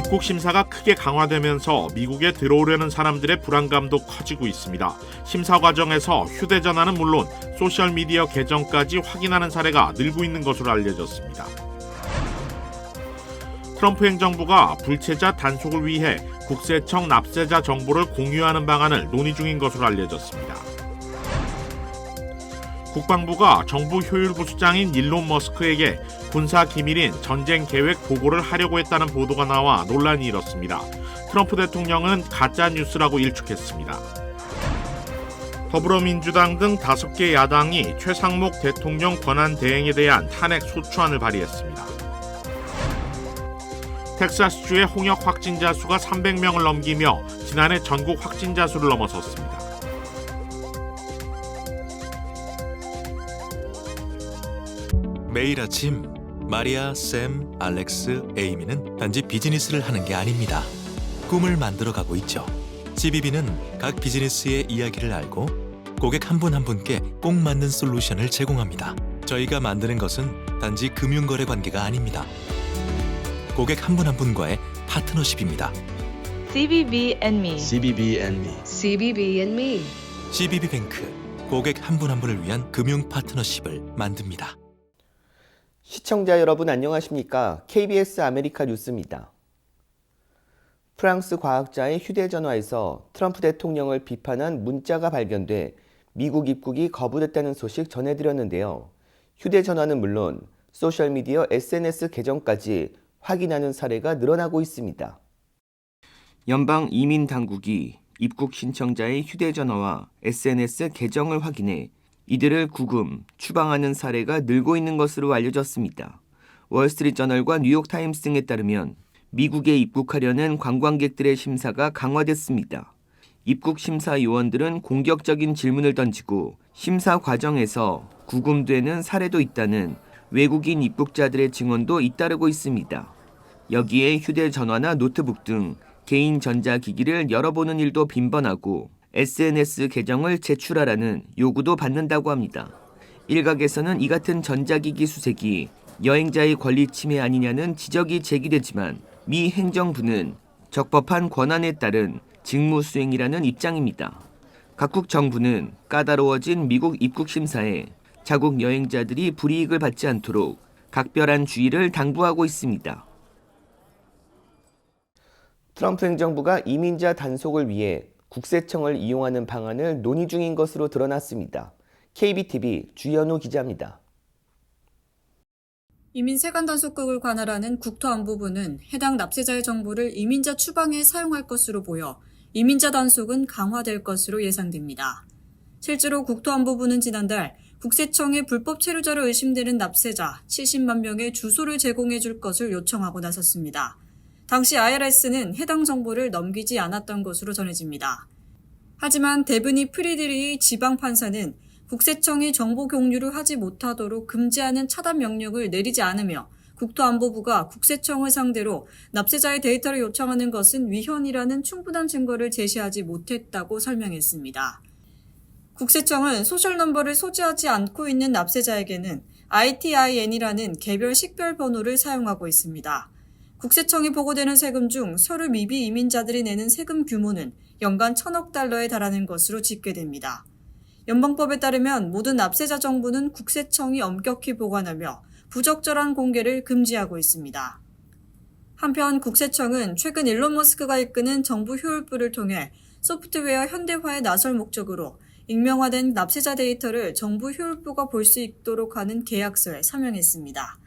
입국 심사가 크게 강화되면서 미국에 들어오려는 사람들의 불안감도 커지고 있습니다. 심사 과정에서 휴대전화는 물론 소셜 미디어 계정까지 확인하는 사례가 늘고 있는 것으로 알려졌습니다. 트럼프 행정부가 불체자 단속을 위해 국세청 납세자 정보를 공유하는 방안을 논의 중인 것으로 알려졌습니다. 국방부가 정부 효율 부 수장인 일론 머스크에게 군사 기밀인 전쟁 계획 보고를 하려고 했다는 보도가 나와 논란이 일었습니다. 트럼프 대통령은 가짜 뉴스라고 일축했습니다. 더불어민주당 등 다섯 개 야당이 최상목 대통령 권한 대행에 대한 탄핵 소추안을 발의했습니다. 텍사스주의 홍역 확진자 수가 300명을 넘기며 지난해 전국 확진자 수를 넘어섰습니다. 매일 아침 마리아, 샘, 알렉스, 에이미는 단지 비즈니스를 하는 게 아닙니다. 꿈을 만들어가고 있죠. CBB는 각 비즈니스의 이야기를 알고 고객 한 분 한 분께 꼭 맞는 솔루션을 제공합니다. 저희가 만드는 것은 단지 금융거래 관계가 아닙니다. 고객 한 분 한 분과의 파트너십입니다. CBB and me. CBB and me. CBB and me. CBB 뱅크 고객 한 분 한 분을 위한 금융 파트너십을 만듭니다. 시청자 여러분 안녕하십니까? KBS 아메리카 뉴스입니다. 프랑스 과학자의 휴대전화에서 트럼프 대통령을 비판한 문자가 발견돼 미국 입국이 거부됐다는 소식 전해드렸는데요. 휴대전화는 물론 소셜미디어 SNS 계정까지 확인하는 사례가 늘어나고 있습니다. 연방 이민 당국이 입국 신청자의 휴대전화와 SNS 계정을 확인해 이들을 구금, 추방하는 사례가 늘고 있는 것으로 알려졌습니다. 월스트리트저널과 뉴욕타임스 등에 따르면 미국에 입국하려는 관광객들의 심사가 강화됐습니다. 입국 심사 요원들은 공격적인 질문을 던지고 심사 과정에서 구금되는 사례도 있다는 외국인 입국자들의 증언도 잇따르고 있습니다. 여기에 휴대전화나 노트북 등 개인 전자기기를 열어보는 일도 빈번하고 SNS 계정을 제출하라는 요구도 받는다고 합니다. 일각에서는 이 같은 전자기기 수색이 여행자의 권리 침해 아니냐는 지적이 제기되지만 미 행정부는 적법한 권한에 따른 직무 수행이라는 입장입니다. 각국 정부는 까다로워진 미국 입국 심사에 자국 여행자들이 불이익을 받지 않도록 각별한 주의를 당부하고 있습니다. 트럼프 행정부가 이민자 단속을 위해 국세청을 이용하는 방안을 논의 중인 것으로 드러났습니다. KBTV 주현우 기자입니다. 이민 세관 단속국을 관할하는 국토안보부는 해당 납세자의 정보를 이민자 추방에 사용할 것으로 보여 이민자 단속은 강화될 것으로 예상됩니다. 실제로 국토안보부는 지난달 국세청에 불법 체류자로 의심되는 납세자 70만 명의 주소를 제공해 줄 것을 요청하고 나섰습니다. 당시 IRS는 해당 정보를 넘기지 않았던 것으로 전해집니다. 하지만 데브니 프리드리 지방판사는 국세청이 정보 공유를 하지 못하도록 금지하는 차단 명령을 내리지 않으며 국토안보부가 국세청을 상대로 납세자의 데이터를 요청하는 것은 위헌이라는 충분한 증거를 제시하지 못했다고 설명했습니다. 국세청은 소셜 넘버를 소지하지 않고 있는 납세자에게는 ITIN이라는 개별 식별 번호를 사용하고 있습니다. 국세청이 보고되는 세금 중 서류 미비 이민자들이 내는 세금 규모는 연간 천억 달러에 달하는 것으로 집계됩니다. 연방법에 따르면 모든 납세자 정보는 국세청이 엄격히 보관하며 부적절한 공개를 금지하고 있습니다. 한편 국세청은 최근 일론 머스크가 이끄는 정부 효율부를 통해 소프트웨어 현대화에 나설 목적으로 익명화된 납세자 데이터를 정부 효율부가 볼 수 있도록 하는 계약서에 서명했습니다.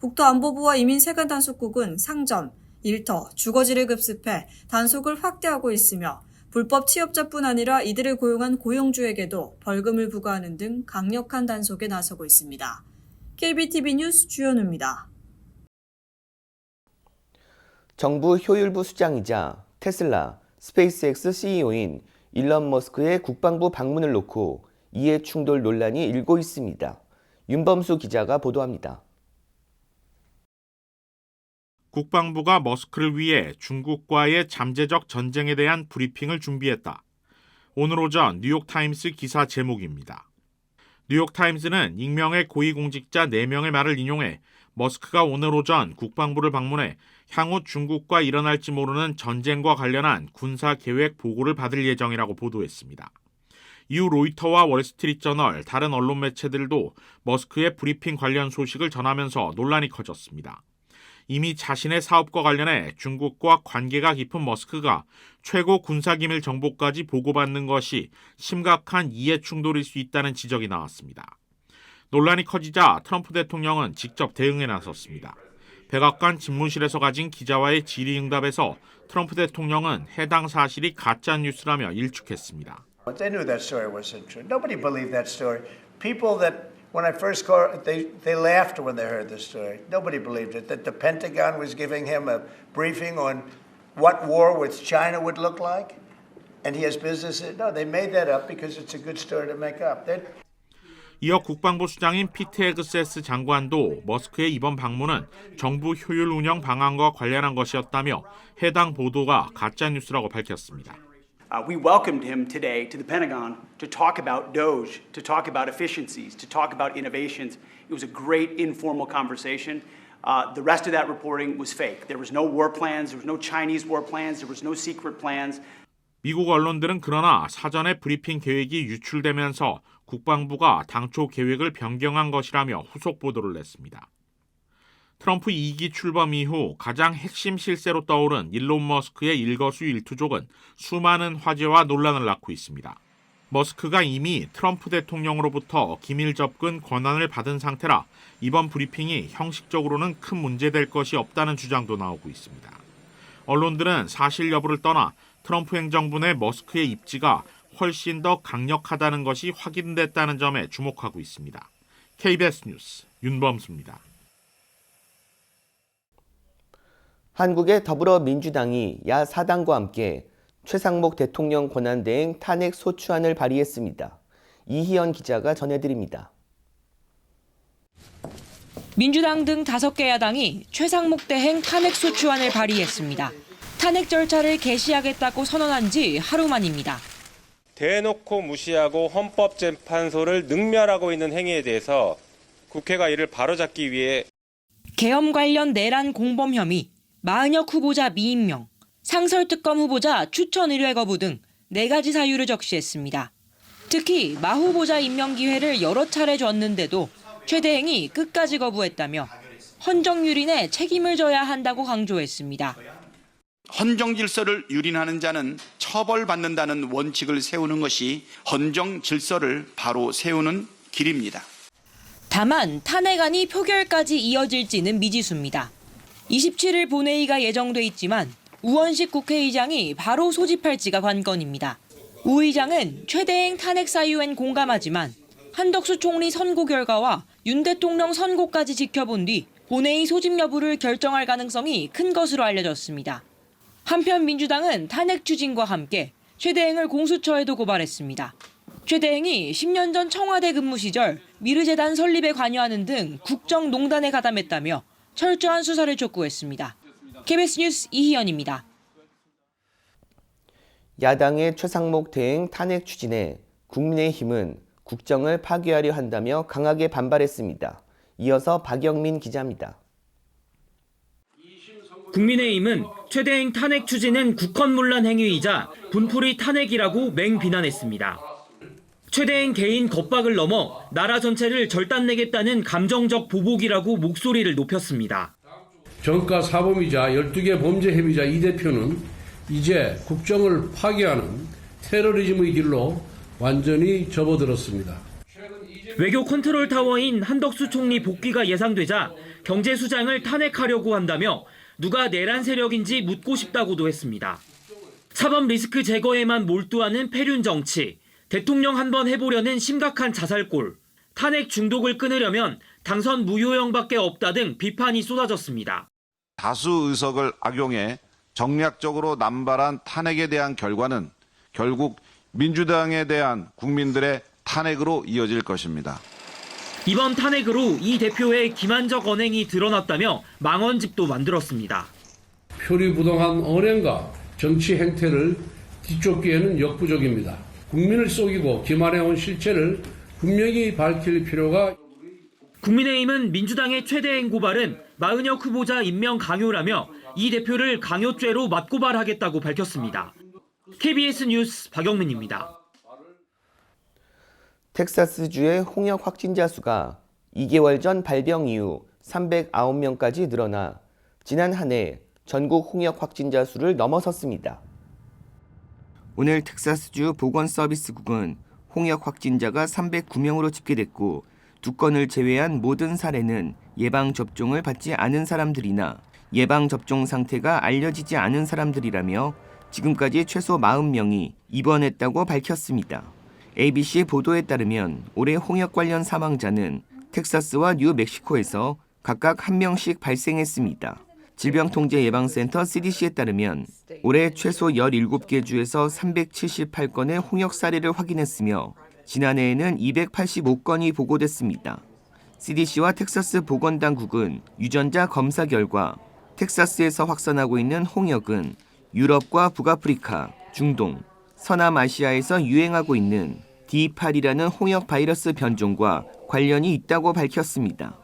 국토안보부와 이민세관 단속국은 상점, 일터, 주거지를 급습해 단속을 확대하고 있으며 불법 취업자뿐 아니라 이들을 고용한 고용주에게도 벌금을 부과하는 등 강력한 단속에 나서고 있습니다. KBTV 뉴스 주현우입니다. 정부 효율부 수장이자 테슬라, 스페이스X CEO인 일론 머스크의 국방부 방문을 놓고 이해 충돌 논란이 일고 있습니다. 윤범수 기자가 보도합니다. 국방부가 머스크를 위해 중국과의 잠재적 전쟁에 대한 브리핑을 준비했다. 오늘 오전 뉴욕타임스 기사 제목입니다. 뉴욕타임스는 익명의 고위공직자 4명의 말을 인용해 머스크가 오늘 오전 국방부를 방문해 향후 중국과 일어날지 모르는 전쟁과 관련한 군사 계획 보고를 받을 예정이라고 보도했습니다. 이후 로이터와 월스트리트저널, 다른 언론 매체들도 머스크의 브리핑 관련 소식을 전하면서 논란이 커졌습니다. 이미 자신의 사업과 관련해 중국과 관계가 깊은 머스크가 최고 군사기밀 정보까지 보고받는 것이 심각한 이해 충돌일 수 있다는 지적이 나왔습니다. 논란이 커지자 트럼프 대통령은 직접 대응에 나섰습니다. 백악관 집무실에서 가진 기자와의 질의응답에서 트럼프 대통령은 해당 사실이 가짜 뉴스라며 일축했습니다. They knew that story wasn't true. Nobody believed that story. People that, when I first called, they, they laughed when they heard the story. Nobody believed it. That the Pentagon was giving him a briefing on what war with China would look like, and he has business. No, they made that up because it's a good story to make up. They, 이어 국방부 수장인 피트 헤그세스 장관도 머스크의 이번 방문은 정부 효율 운영 방안과 관련한 것이었다며 해당 보도가 가짜 뉴스라고 밝혔습니다. Uh, we welcomed him today to the Pentagon to talk about Doge, to talk about efficiencies, to talk about innovations. It was a great informal conversation. Uh, the rest of that reporting was fake. There was no war plans, there was no Chinese war plans, there was no secret plans. 미국 언론들은 그러나 사전에 브리핑 계획이 유출되면서 국방부가 당초 계획을 변경한 것이라며 후속 보도를 냈습니다. 트럼프 2기 출범 이후 가장 핵심 실세로 떠오른 일론 머스크의 일거수일투족은 수많은 화제와 논란을 낳고 있습니다. 머스크가 이미 트럼프 대통령으로부터 기밀 접근 권한을 받은 상태라 이번 브리핑이 형식적으로는 큰 문제될 것이 없다는 주장도 나오고 있습니다. 언론들은 사실 여부를 떠나 트럼프 행정부 내 머스크의 입지가 훨씬 더 강력하다는 것이 확인됐다는 점에 주목하고 있습니다. KBS 뉴스 윤범수입니다. 한국의 더불어민주당이 야 사당과 함께 최상목 대통령 권한대행 탄핵 소추안을 발의했습니다. 이희연 기자가 전해드립니다. 민주당 등 다섯 개 야당이 최상목 대행 탄핵 소추안을 발의했습니다. 탄핵 절차를 개시하겠다고 선언한 지 하루 만입니다. 대놓고 무시하고 헌법재판소를 능멸하고 있는 행위에 대해서 국회가 이를 바로잡기 위해 계엄 관련 내란 공범 혐의, 마은혁 후보자 미임명, 상설특검 후보자 추천 의뢰 거부 등네 가지 사유를 적시했습니다. 특히 마 후보자 임명 기회를 여러 차례 줬는데도 최 대행이 끝까지 거부했다며 헌정 유린에 책임을 져야 한다고 강조했습니다. 헌정 질서를 유린하는 자는 처벌받는다는 원칙을 세우는 것이 헌정 질서를 바로 세우는 길입니다. 다만 탄핵안이 표결까지 이어질지는 미지수입니다. 27일 본회의가 예정돼 있지만 우원식 국회의장이 바로 소집할지가 관건입니다. 우 의장은 최대행 탄핵 사유엔 공감하지만 한덕수 총리 선고 결과와 윤 대통령 선고까지 지켜본 뒤 본회의 소집 여부를 결정할 가능성이 큰 것으로 알려졌습니다. 한편 민주당은 탄핵 추진과 함께 최대행을 공수처에도 고발했습니다. 최대행이 10년 전 청와대 근무 시절 미르재단 설립에 관여하는 등 국정농단에 가담했다며 철저한 수사를 촉구했습니다. KBS 뉴스 이희연입니다. 야당의 최상목 대행 탄핵 추진에 국민의힘은 국정을 파괴하려 한다며 강하게 반발했습니다. 이어서 박영민 기자입니다. 국민의힘은 최대행 탄핵 추진은 국헌문란 행위이자 분풀이 탄핵이라고 맹비난했습니다. 최대행 개인 겁박을 넘어 나라 전체를 절단내겠다는 감정적 보복이라고 목소리를 높였습니다. 정가 사범이자 12개 범죄 혐의자 이 대표는 이제 국정을 파괴하는 테러리즘의 길로 완전히 접어들었습니다. 외교 컨트롤 타워인 한덕수 총리 복귀가 예상되자 경제수장을 탄핵하려고 한다며 누가 내란 세력인지 묻고 싶다고도 했습니다. 사법 리스크 제거에만 몰두하는 패륜 정치, 대통령 한 번 해보려는 심각한 자살골, 탄핵 중독을 끊으려면 당선 무효형밖에 없다 등 비판이 쏟아졌습니다. 다수 의석을 악용해 정략적으로 남발한 탄핵에 대한 결과는 결국 민주당에 대한 국민들의 탄핵으로 이어질 것입니다. 이번 탄핵으로 이 대표의 기만적 언행이 드러났다며 망언집도 만들었습니다. 표리부동한 언행과 정치 행태를 뒤쫓기에는 역부족입니다. 국민을 속이고 기만해온 실체를 분명히 밝힐 필요가 국민의힘은 민주당의 최대 행 고발은 마은혁 후보자 임명 강요라며 이 대표를 강요죄로 맞고발하겠다고 밝혔습니다. KBS 뉴스 박영민입니다. 텍사스주의 홍역 확진자 수가 2개월 전 발병 이후 309명까지 늘어나 지난 한 해 전국 홍역 확진자 수를 넘어섰습니다. 오늘 텍사스주 보건서비스국은 홍역 확진자가 309명으로 집계됐고 두 건을 제외한 모든 사례는 예방 접종을 받지 않은 사람들이나 예방 접종 상태가 알려지지 않은 사람들이라며 지금까지 최소 40명이 입원했다고 밝혔습니다. ABC 보도에 따르면 올해 홍역 관련 사망자는 텍사스와 뉴멕시코에서 각각 한 명씩 발생했습니다. 질병통제예방센터 CDC에 따르면 올해 최소 17개 주에서 378건의 홍역 사례를 확인했으며 지난해에는 285건이 보고됐습니다. CDC와 텍사스 보건당국은 유전자 검사 결과 텍사스에서 확산하고 있는 홍역은 유럽과 북아프리카, 중동, 서남아시아에서 유행하고 있는 D8이라는 홍역 바이러스 변종과 관련이 있다고 밝혔습니다.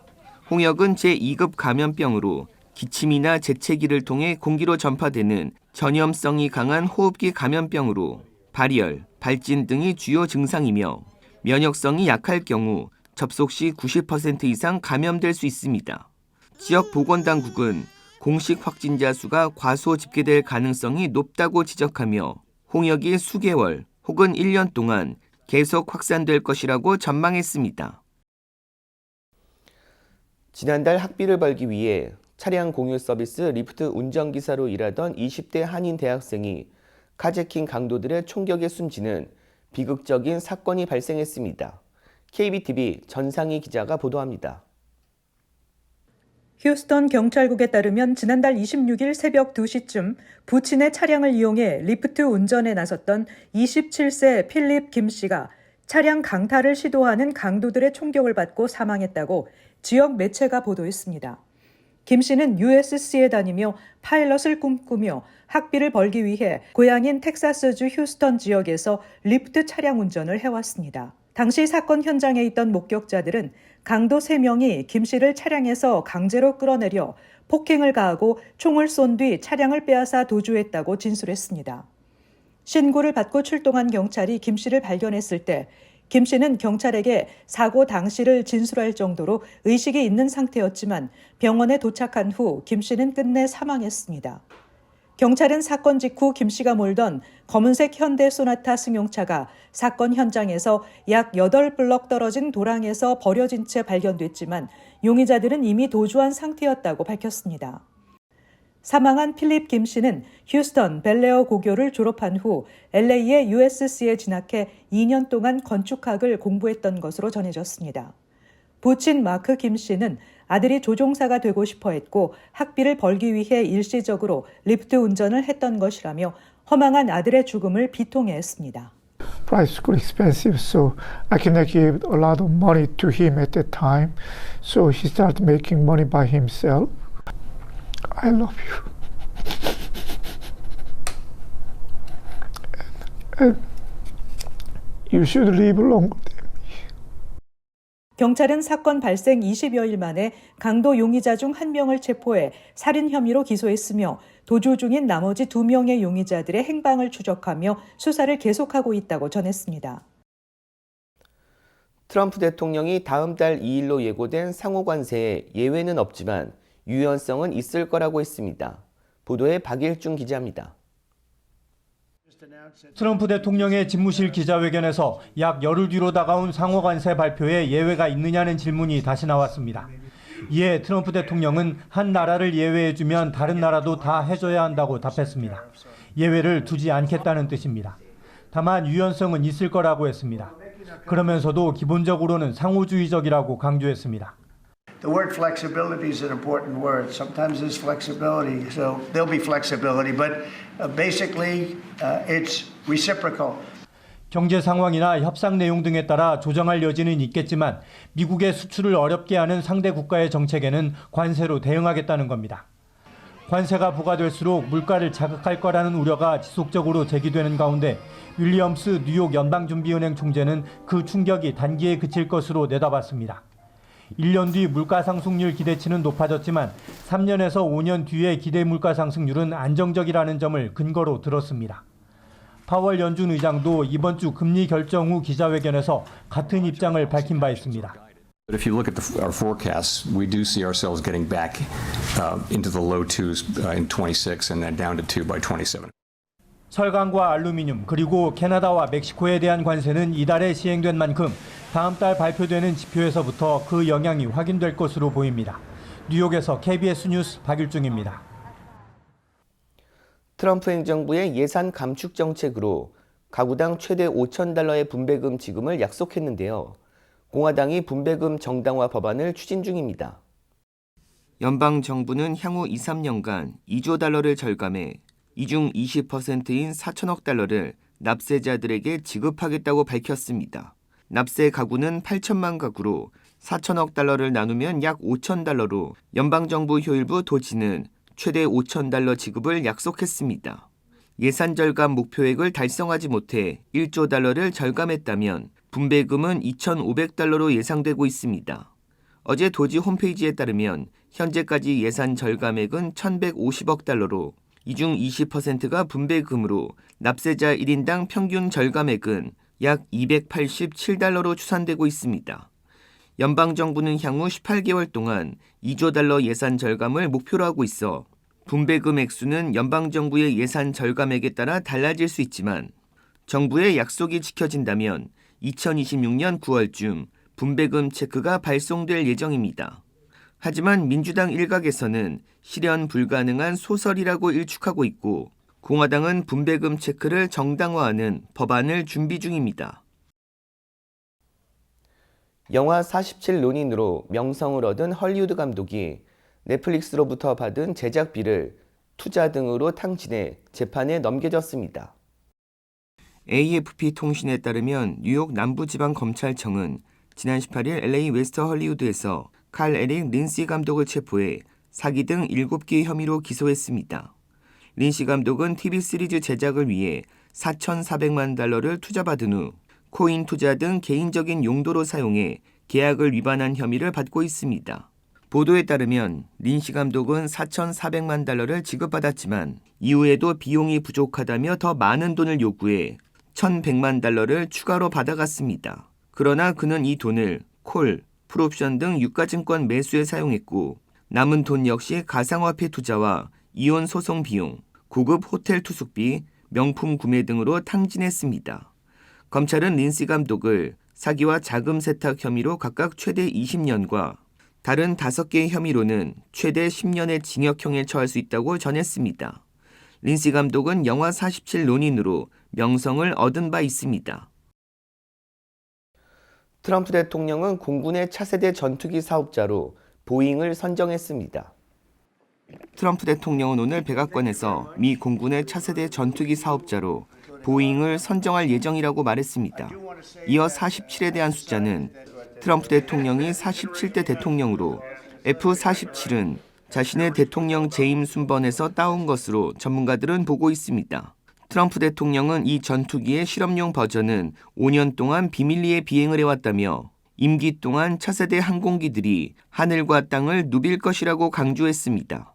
홍역은 제2급 감염병으로 기침이나 재채기를 통해 공기로 전파되는 전염성이 강한 호흡기 감염병으로 발열, 발진 등이 주요 증상이며 면역성이 약할 경우 접속 시 90% 이상 감염될 수 있습니다. 지역 보건당국은 공식 확진자 수가 과소 집계될 가능성이 높다고 지적하며 홍역이 수개월 혹은 1년 동안 계속 확산될 것이라고 전망했습니다. 지난달 학비를 벌기 위해 차량 공유 서비스 리프트 운전기사로 일하던 20대 한인 대학생이 카제킹 강도들의 총격에 숨지는 비극적인 사건이 발생했습니다. KBTV 전상희 기자가 보도합니다. 휴스턴 경찰국에 따르면 지난달 26일 새벽 2시쯤 부친의 차량을 이용해 리프트 운전에 나섰던 27세 필립 김 씨가 차량 강탈을 시도하는 강도들의 총격을 받고 사망했다고 지역 매체가 보도했습니다. 김 씨는 USC에 다니며 파일럿을 꿈꾸며 학비를 벌기 위해 고향인 텍사스주 휴스턴 지역에서 리프트 차량 운전을 해왔습니다. 당시 사건 현장에 있던 목격자들은 강도 3명이 김 씨를 차량에서 강제로 끌어내려 폭행을 가하고 총을 쏜 뒤 차량을 빼앗아 도주했다고 진술했습니다. 신고를 받고 출동한 경찰이 김 씨를 발견했을 때 김 씨는 경찰에게 사고 당시를 진술할 정도로 의식이 있는 상태였지만 병원에 도착한 후 김 씨는 끝내 사망했습니다. 경찰은 사건 직후 김 씨가 몰던 검은색 현대 소나타 승용차가 사건 현장에서 약 8블럭 떨어진 도랑에서 버려진 채 발견됐지만 용의자들은 이미 도주한 상태였다고 밝혔습니다. 사망한 필립 김 씨는 휴스턴 벨레어 고교를 졸업한 후 LA의 USC에 진학해 2년 동안 건축학을 공부했던 것으로 전해졌습니다. 부친 마크 김 씨는 아들이 조종사가 되고 싶어 했고 학비를 벌기 위해 일시적으로 리프트 운전을 했던 것이라며 허망한 아들의 죽음을 비통해했습니다. price is expensive, so I cannot give a lot of money to him at that time. So he started making money by himself. I love you. And you should live longer than 경찰은 사건 발생 20여일 만에 강도 용의자 중 한 명을 체포해 살인 혐의로 기소했으며 도주 중인 나머지 두 명의 용의자들의 행방을 추적하며 수사를 계속하고 있다고 전했습니다. 트럼프 대통령이 다음 달 2일로 예고된 상호 관세에 예외는 없지만 유연성은 있을 거라고 했습니다. 보도에 박일중 기자입니다. 트럼프 대통령의 집무실 기자회견에서 약 열흘 뒤로 다가온 상호관세 발표에 예외가 있느냐는 질문이 다시 나왔습니다. 이에 트럼프 대통령은 한 나라를 예외해주면 다른 나라도 다 해줘야 한다고 답했습니다. 예외를 두지 않겠다는 뜻입니다. 다만 유연성은 있을 거라고 했습니다. 그러면서도 기본적으로는 상호주의적이라고 강조했습니다. The word flexibility is an important word. Sometimes there's flexibility, so there'll be flexibility, but uh, basically uh, it's reciprocal. 경제 상황이나 협상 내용 등에 따라 조정할 여지는 있겠지만 미국의 수출을 어렵게 하는 상대 국가의 정책에는 관세로 대응하겠다는 겁니다. 관세가 부과될수록 물가를 자극할 거라는 우려가 지속적으로 제기되는 가운데 윌리엄스 뉴욕 연방준비은행 총재는 그 충격이 단기에 그칠 것으로 내다봤습니다. 1년 뒤 물가 상승률 기대치는 높아졌지만 3년에서 5년 뒤의 기대 물가 상승률은 안정적이라는 점을 근거로 들었습니다. 파월 연준 의장도 이번 주 금리 결정 후 기자회견에서 같은 입장을 밝힌 바 있습니다. But if you look at the, our forecasts, we do see ourselves getting back uh, into the low twos uh, in 26 and then down to two by 27. 철강과 알루미늄 그리고 캐나다와 멕시코에 대한 관세는 이달에 시행된 만큼 다음 달 발표되는 지표에서부터 그 영향이 확인될 것으로 보입니다. 뉴욕에서 KBS 뉴스 박일중입니다. 트럼프 행정부의 예산 감축 정책으로 가구당 최대 5천 달러의 분배금 지급을 약속했는데요. 공화당이 분배금 정당화 법안을 추진 중입니다. 연방 정부는 향후 2, 3년간 2조 달러를 절감해 이중 20%인 4천억 달러를 납세자들에게 지급하겠다고 밝혔습니다. 납세 가구는 8천만 가구로 4천억 달러를 나누면 약 5천 달러로 연방정부 효일부 도지는 최대 5천 달러 지급을 약속했습니다. 예산 절감 목표액을 달성하지 못해 1조 달러를 절감했다면 분배금은 2,500달러로 예상되고 있습니다. 어제 도지 홈페이지에 따르면 현재까지 예산 절감액은 1,150억 달러로 이 중 20%가 분배금으로 납세자 1인당 평균 절감액은 약 287달러로 추산되고 있습니다. 연방정부는 향후 18개월 동안 2조 달러 예산 절감을 목표로 하고 있어 분배금 액수는 연방정부의 예산 절감액에 따라 달라질 수 있지만 정부의 약속이 지켜진다면 2026년 9월쯤 분배금 체크가 발송될 예정입니다. 하지만 민주당 일각에서는 실현 불가능한 소설이라고 일축하고 있고 공화당은 분배금 체크를 정당화하는 법안을 준비 중입니다. 영화 47 논인으로 명성을 얻은 헐리우드 감독이 넷플릭스로부터 받은 제작비를 투자 등으로 탕진해 재판에 넘겨졌습니다. AFP 통신에 따르면 뉴욕 남부지방검찰청은 지난 18일 LA 웨스트 헐리우드에서 칼 에릭 린시 감독을 체포해 사기 등 7개 혐의로 기소했습니다. 린시 감독은 TV 시리즈 제작을 위해 4,400만 달러를 투자받은 후 코인 투자 등 개인적인 용도로 사용해 계약을 위반한 혐의를 받고 있습니다. 보도에 따르면 린시 감독은 4,400만 달러를 지급받았지만 이후에도 비용이 부족하다며 더 많은 돈을 요구해 1,100만 달러를 추가로 받아갔습니다. 그러나 그는 이 돈을 콜, 풀옵션 등 유가증권 매수에 사용했고 남은 돈 역시 가상화폐 투자와 이혼 소송 비용, 고급 호텔 투숙비, 명품 구매 등으로 탕진했습니다. 검찰은 린시 감독을 사기와 자금 세탁 혐의로 각각 최대 20년과 다른 5개의 혐의로는 최대 10년의 징역형에 처할 수 있다고 전했습니다. 린시 감독은 영화 47 논인으로 명성을 얻은 바 있습니다. 트럼프 대통령은 공군의 차세대 전투기 사업자로 보잉을 선정했습니다. 트럼프 대통령은 오늘 백악관에서 미 공군의 차세대 전투기 사업자로 보잉을 선정할 예정이라고 말했습니다. 이어 47에 대한 숫자는 트럼프 대통령이 47대 대통령으로 F-47은 자신의 대통령 재임 순번에서 따온 것으로 전문가들은 보고 있습니다. 트럼프 대통령은 이 전투기의 실험용 버전은 5년 동안 비밀리에 비행을 해왔다며 임기 동안 차세대 항공기들이 하늘과 땅을 누빌 것이라고 강조했습니다.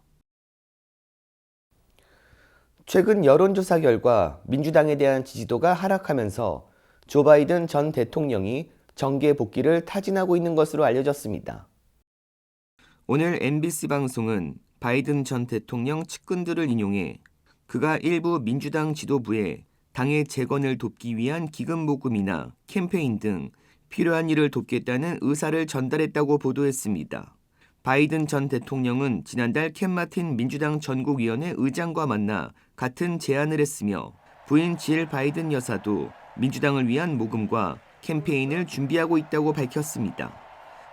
최근 여론조사 결과 민주당에 대한 지지도가 하락하면서 조 바이든 전 대통령이 정계 복귀를 타진하고 있는 것으로 알려졌습니다. 오늘 MBC 방송은 바이든 전 대통령 측근들을 인용해 그가 일부 민주당 지도부에 당의 재건을 돕기 위한 기금 모금이나 캠페인 등 필요한 일을 돕겠다는 의사를 전달했다고 보도했습니다. 바이든 전 대통령은 지난달 캔 마틴 민주당 전국위원회 의장과 만나 같은 제안을 했으며 부인 질 바이든 여사도 민주당을 위한 모금과 캠페인을 준비하고 있다고 밝혔습니다.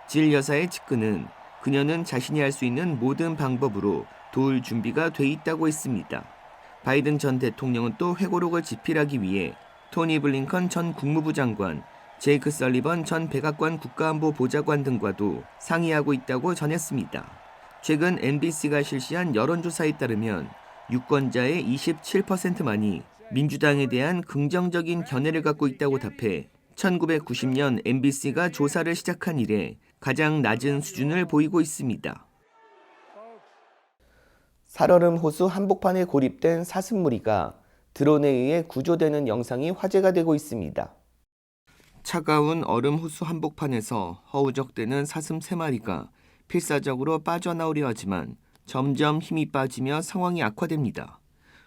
질 여사의 측근은 그녀는 자신이 할 수 있는 모든 방법으로 도울 준비가 돼 있다고 했습니다. 바이든 전 대통령은 또 회고록을 집필하기 위해 토니 블링컨 전 국무부 장관, 제이크 설리번 전 백악관 국가안보 보좌관 등과도 상의하고 있다고 전했습니다. 최근 MBC가 실시한 여론조사에 따르면 유권자의 27%만이 민주당에 대한 긍정적인 견해를 갖고 있다고 답해 1990년 MBC가 조사를 시작한 이래 가장 낮은 수준을 보이고 있습니다. 살얼음 호수 한복판에 고립된 사슴무리가 드론에 의해 구조되는 영상이 화제가 되고 있습니다. 차가운 얼음 호수 한복판에서 허우적대는 사슴 3마리가 필사적으로 빠져나오려 하지만 점점 힘이 빠지며 상황이 악화됩니다.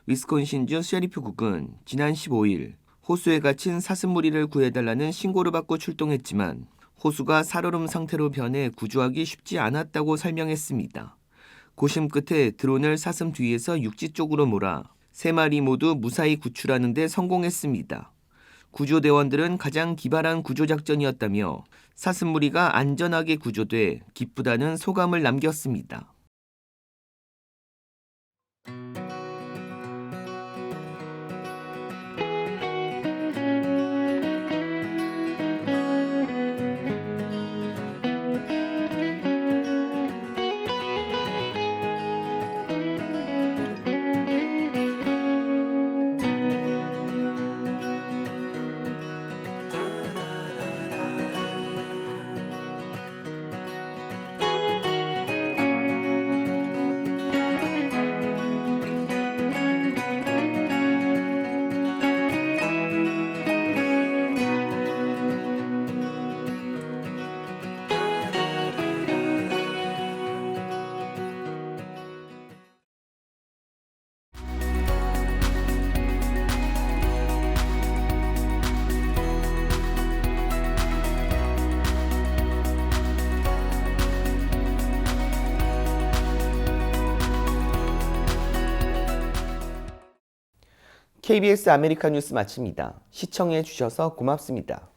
위스콘신주 셰리프국은 지난 15일 호수에 갇힌 사슴 무리를 구해달라는 신고를 받고 출동했지만 호수가 살얼음 상태로 변해 구조하기 쉽지 않았다고 설명했습니다. 고심 끝에 드론을 사슴 뒤에서 육지 쪽으로 몰아 세 마리 모두 무사히 구출하는 데 성공했습니다. 구조대원들은 가장 기발한 구조작전이었다며 사슴무리가 안전하게 구조돼 기쁘다는 소감을 남겼습니다. KBS 아메리카 뉴스 마칩니다. 시청해 주셔서 고맙습니다.